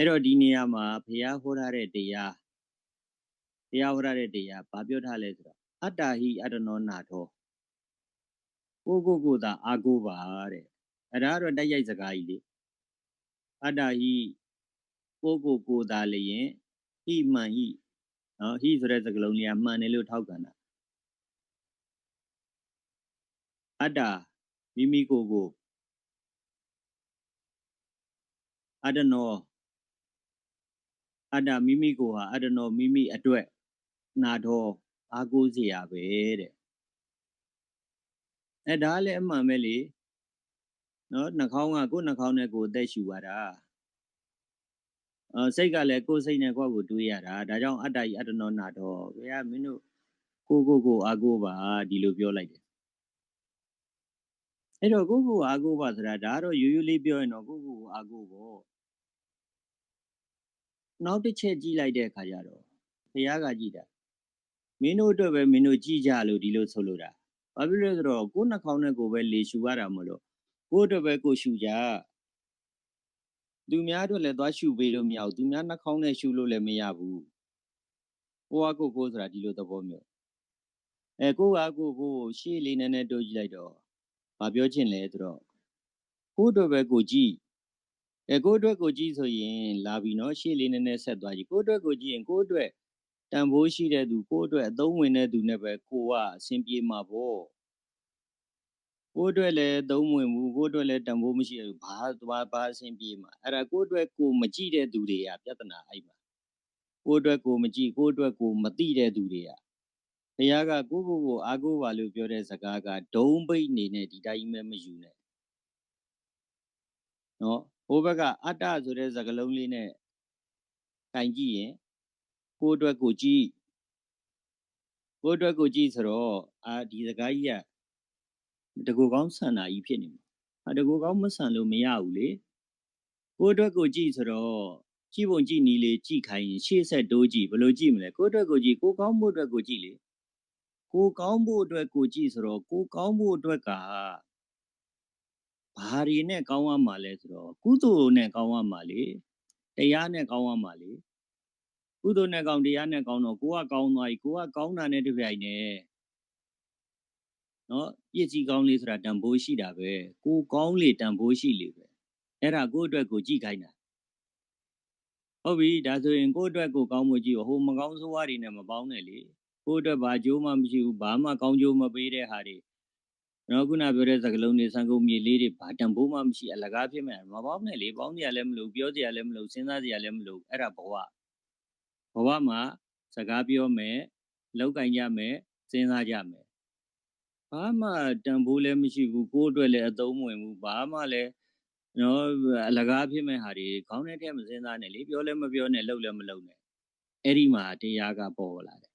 အဲ့တော့ဒီနေရာမှာဘုရားဟောထားတဲ့တရားဘုရားဟောထားတဲ့တရားဘာပြောထားလဲဆိုတော့အတ္တဟိအတ္တနောနာထောကိုကိုကိုသာအာကိုပါတဲ့အဲ့ဒါကတော့တိုက်ရိုက်စကားကြီးလေအတ္တဟိကိုကိုကိုသာလျင်ဟိမှန်ဟိနော်ဟိဆိုတဲ့စကားလုံးလေးကမှန်တယ်လို့ထောက်ခံတာအတ္တမိမိကိုယ်ကိုအတ္တနော အဲ့ဒါမိမိကိုဟာအဲ့ဒါတော့မိမိအတွက်နာတော့အားကိုးစရာပဲတဲ့အဲ့ဒါလည်းအမှန်ပဲလေနော်နှာခေါင်းကကိုယ်နှာခေါင်းနဲ့ကိုယ်အသက်ရှူရတာအဲစိတ်ကလည်းကိုယ်စိတ်နဲ့ကိုယ့်ကိုတွေးရတာဒါကြောင့်အတ္တဤအတ္တနောနာတော့ဘုရားမင်းတို့ကိုကိုကိုအားကိုးပါဒီလိုပြောလိုက်တယ်အဲ့တော့ကိုကိုအားကိုးပါဆိုတာဒါကတော့ရိုးရိုးလေးပြောရင်တော့ကိုကိုကိုအားကိုးပေါ့ နောက်တစ်ချက်ကြည့်လိုက်တဲ့အခါကျတော့ဘုရားကကြည့်တာမင်းတို့အတွက်ပဲမင်းတို့ကြည့်ကြလို့ဒီလိုဆိုလိုတာဘာဖြစ်လို့လဲဆိုတော့ကိုယ်နှာခေါင်းနဲ့ကိုယ်ပဲလေရှူရတာမလို့ကိုယ်အတွက်ပဲကိုယ်ရှူကြသူများအတွက်လည်းသွားရှူပေးလို့မရဘူးသူများနှာခေါင်းနဲ့ရှူလို့လည်းမရဘူးကိုကကိုကိုဆိုတာဒီလိုသဘောမျိုးအဲကိုကကိုကိုရှေ့လေးနည်းနည်းတိုးကြည့်လိုက်တော့ဘာပြောချင်လဲဆိုတော့ကိုယ့်အတွက်ပဲကိုကြည့် အဲကိုယ့်အတွက်ကိုကြည့်ဆိုရင်လာပြီနော်ရှေ့လေးနည်းနည်းဆက်သွားကြည့်ကိုယ့်အတွက်ကိုကြည့်ရင်ကိုယ့်အတွက်တန်ဖိုးရှိတဲ့သူကိုယ့်အတွက်အသုံးဝင်တဲ့သူနဲ့ပဲကိုကအဆင်ပြေမှာပေါ့ကိုယ့်အတွက်လည်းသုံးဝင်ဘူးကိုယ့်အတွက်လည်းတန်ဖိုးမရှိဘူးဘာသွားဘာအဆင်ပြေမှာအဲ့ဒါကိုယ့်အတွက်ကိုမကြည့်တဲ့သူတွေကပြဿနာအဲ့မှာကိုယ့်အတွက်ကိုမကြည့်ကိုယ့်အတွက်ကိုမသိတဲ့သူတွေကဘုရားကကိုကိုကိုအာကိုပါလို့ပြောတဲ့စကားကဒုံပိတ်နေနဲ့ဒီတိုင်းပဲမယူနဲ့နော် ဟိုဘက်ကအတ္တဆိုတဲ့စကားလုံးလေးနဲ့တိုင်ကြည့်ရင်ကိုအတွက်ကိုကြည့်ကိုအတွက်ကိုကြည့်ဆိုတော့အာဒီစကားကြီးကတကူကောင်းဆန္ဒကြီးဖြစ်နေမှာဟာတကူကောင်းမဆန်လို့မရဘူးလေကိုအတွက်ကိုကြည့်ဆိုတော့ကြည့်ပုံကြည့်နီးလေးကြည့်ခိုင်းရင်ရှေ့ဆက်တိုးကြည့်ဘယ်လိုကြည့်မလဲကိုအတွက်ကိုကြည့်ကိုကောင်းဖို့အတွက်ကိုကြည့်လေကိုကောင်းဖို့အတွက်ကိုကြည့်ဆိုတော့ကိုကောင်းဖို့အတွက်က ဘာတွေနဲ့ကောင်းရမှာလဲဆိုတော့ကုသိုလ်နဲ့ကောင်းရမှာလေတရားနဲ့ကောင်းရမှာလေကုသိုလ်နဲ့ကောင်းတရားနဲ့ကောင်းတော့ကိုကကောင်းသွားပြီကိုကကောင်းတာနဲ့တပြိုင်နက်နော်ပြည့်စည်ကောင်းလေးဆိုတာတန်ဖိုးရှိတာပဲကိုကောင်းလေတန်ဖိုးရှိလေပဲအဲ့ဒါကိုအတွက်ကိုကြည့်ခိုင်းတာဟုတ်ပြီဒါဆိုရင်ကိုအတွက်ကိုကောင်းမှုကြည့်ဟိုမကောင်းဆိုးဝါးတွေနဲ့မပေါင်းနဲ့လေကိုအတွက်ဘာကြိုးမှမရှိဘူးဘာမှကောင်းကြိုးမပေးတဲ့ဟာတွေ ကျွန်တော်ခုနပြောတဲ့စကားလုံးတွေစံကုန်မြေလေးတွေဘာတန်ဖိုးမှမရှိအလကားဖြစ်မဲ့မပေါင်းနဲ့လေပေါင်းစရာလည်းမလိုပြောစရာလည်းမလိုစဉ်းစားစရာလည်းမလိုအဲ့ဒါဘဝဘဝမှာစကားပြောမယ်လောက်ကင်ကြမယ်စဉ်းစားကြမယ်ဘာမှတန်ဖိုးလည်းမရှိဘူးကိုယ့်အတွက်လည်းအသုံးမဝင်ဘူးဘာမှလည်းနော်အလကားဖြစ်မဲ့ဟာတွေခေါင်းထဲထဲမစဉ်းစားနဲ့လေပြောလည်းမပြောနဲ့လှုပ်လည်းမလှုပ်နဲ့အဲ့ဒီမှာတရားကပေါ်လာတယ်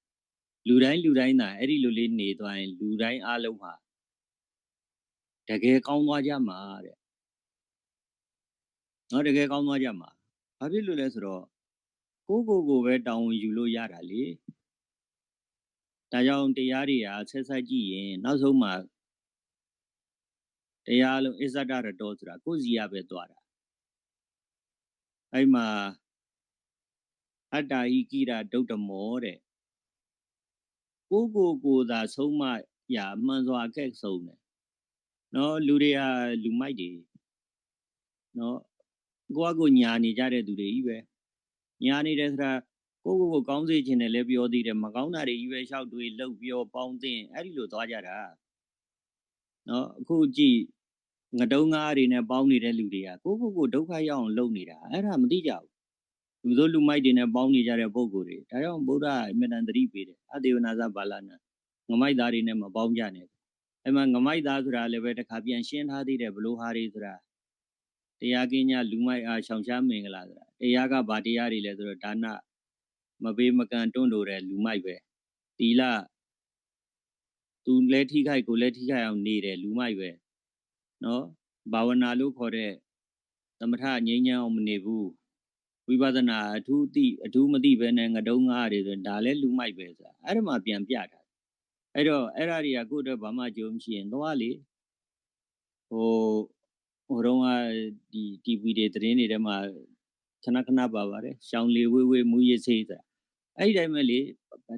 လူတိုင်းလူတိုင်းသာအဲ့ဒီလိုလေးနေသွားရင်လူတိုင်းအလုံးဟာ တကယ်ကောင်းသွားကြမှာတဲ့နော်တကယ်ကောင်းသွားကြမှာဘာဖြစ်လို့လဲဆိုတော့ကိုကိုကိုပဲတောင်းဝင်ယူလို့ရတာလေဒါကြောင့်တရားတွေကဆက်ဆက်ကြည့်ရင်နောက်ဆုံးမှာတရားလုံးအစ္ဆဒရတောဆိုတာကိုယ်စီရပဲသွားတာအဲ့မှာအတ္တာဟိကိရဒုတ်တမောတဲ့ကိုကိုကိုသာဆုံးမရာမှန်စွာအခက်ဆုံးတယ် နော်လူတွေကလူမိုက်တွေနော်ကိုကကိုညာနေကြတဲ့သူတွေကြီးပဲညာနေတယ်ဆိုတာကိုကိုကိုကောင်းစေခြင်းနဲ့လည်းပြောသေးတယ်မကောင်းတာတွေကြီးပဲလျှောက်တွေးလှုပ်ပြောပေါင်းတင်အဲ့ဒီလိုသွားကြတာနော်အခုကြည့်ငတုံးငါးတွေနဲ့ပေါင်းနေတဲ့လူတွေကကိုကိုကိုဒုက္ခရောက်အောင်လုပ်နေတာအဲ့ဒါမသိကြဘူးလူတို့လူမိုက်တွေနဲ့ပေါင်းနေကြတဲ့ပုံကိုယ်တွေဒါကြောင့်ဗုဒ္ဓအမြဲတမ်းသတိပေးတယ်အတေဝနာသဘာလနာငမိုက်သားတွေနဲ့မပေါင်းကြနဲ့ အဲ့မှာငမိုက်သားဆိုတာလည်းပဲတစ်ခါပြန်ရှင်းထားသေးတယ်ဘလို့ဟာတွေဆိုတာတရားကင်းညလူမိုက်အားရှောင်ရှားမင်္ဂလာဆိုတာတရားကဘာတရားတွေလဲဆိုတော့ဒါနမပေးမကန်တွန့်တိုတဲ့လူမိုက်ပဲတီလသူလည်းထိခိုက်ကိုလည်းထိခိုက်အောင်နေတဲ့လူမိုက်ပဲနော်ဘာဝနာလို့ခေါ်တဲ့သမထငြိမ်းချမ်းအောင်မနေဘူးဝိပဿနာအထူးသိအထူးမသိပဲနဲ့ငတုံးငါးတွေဆိုဒါလည်းလူမိုက်ပဲဆိုတာအဲ့ဒါမှပြန်ပြတာ အဲ့တော့အဲ့ဒါတွေကကိုယ့်အတွက်ဘာမှကြုံမရှိရင်သွားလေဟိုဟိုတော့ကဒီ TV တွေသတင်းတွေထဲမှာခဏခဏပါပါတယ်ရှောင်းလေဝေးဝေးမူရစေးဆိုတာအဲ့ဒီတိုင်းပဲလေ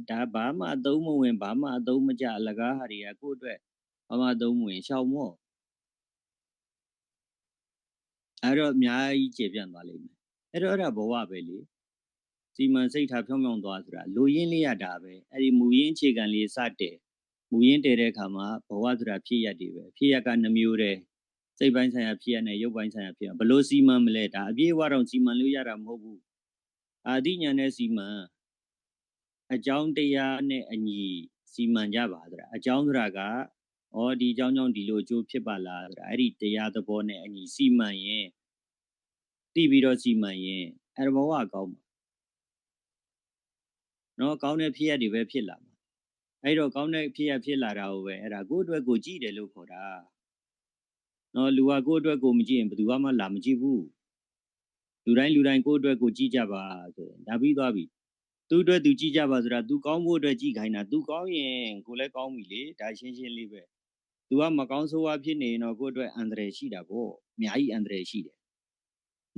ဒါဘာမှအသုံးမဝင်ဘာမှအသုံးမကျအလကားဟာတွေကကိုယ့်အတွက်ဘာမှအသုံးမဝင်ရှောင်းမော့အဲ့တော့အများကြီးကျေပြန့်သွားလိမ့်မယ်အဲ့တော့အဲ့ဒါဘဝပဲလေစီမံစိတ်ထားဖြောင်းဖြောင်းသွားဆိုတာလူရင်းလေးရတာပဲအဲ့ဒီမူရင်းအခြေခံလေးစတဲ့မူ ရင်းတည်တဲ့အခါမှာဘဝဆိုတာဖြစ်ရတည်ပဲဖြစ်ရကနှမျိုးတဲ့စိတ်ပိုင်းဆိုင်ရာဖြစ်ရနဲ့ရုပ်ပိုင်းဆိုင်ရာဖြစ်ရဘလို့စီမံမလဲဒါအပြည့်အဝတော့စီမံလို့ရတာမဟုတ်ဘူးအာတိညာနဲ့စီမံအကြောင်းတရားနဲ့အညီစီမံကြပါဆိုတာအကြောင်းဆိုတာကဩဒီအကြောင်းကြောင့်ဒီလိုအကျိုးဖြစ်ပါလားဆိုတာအဲ့ဒီတရားသဘောနဲ့အညီစီမံရင်သိပြီးတော့စီမံရင်အဲ့ဒါဘဝကောင်းမှာနော်ကောင်းတဲ့ဖြစ်ရတွေပဲဖြစ်လာမှာ အဲ့တော့ကောင်းတဲ့ဖြစ်ရဖြစ်လာတာကိုပဲအဲ့ဒါကိုယ့်အတွက်ကိုကြည့်တယ်လို့ခေါ်တာနော်လူကကိုယ့်အတွက်ကိုမကြည့်ရင်ဘယ်သူမှလာမကြည့်ဘူးလူတိုင်းလူတိုင်းကိုယ့်အတွက်ကိုကြည့်ကြပါဆိုရင်ဒါပြီးသွားပြီသူ့အတွက်သူကြည့်ကြပါဆိုတာ तू ကောင်းဖို့အတွက်ကြည့်ခိုင်းတာ तू ကောင်းရင်ကိုလည်းကောင်းပြီလေဒါရှင်းရှင်းလေးပဲ तू ကမကောင်းဆိုးဝါးဖြစ်နေရင်တော့ကိုယ့်အတွက်အန္တရာယ်ရှိတာပေါ့အများကြီးအန္တရာယ်ရှိတယ်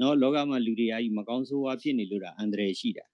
နော်လောကမှာလူတွေအားကြီးမကောင်းဆိုးဝါးဖြစ်နေလို့ဒါအန္တရာယ်ရှိတာ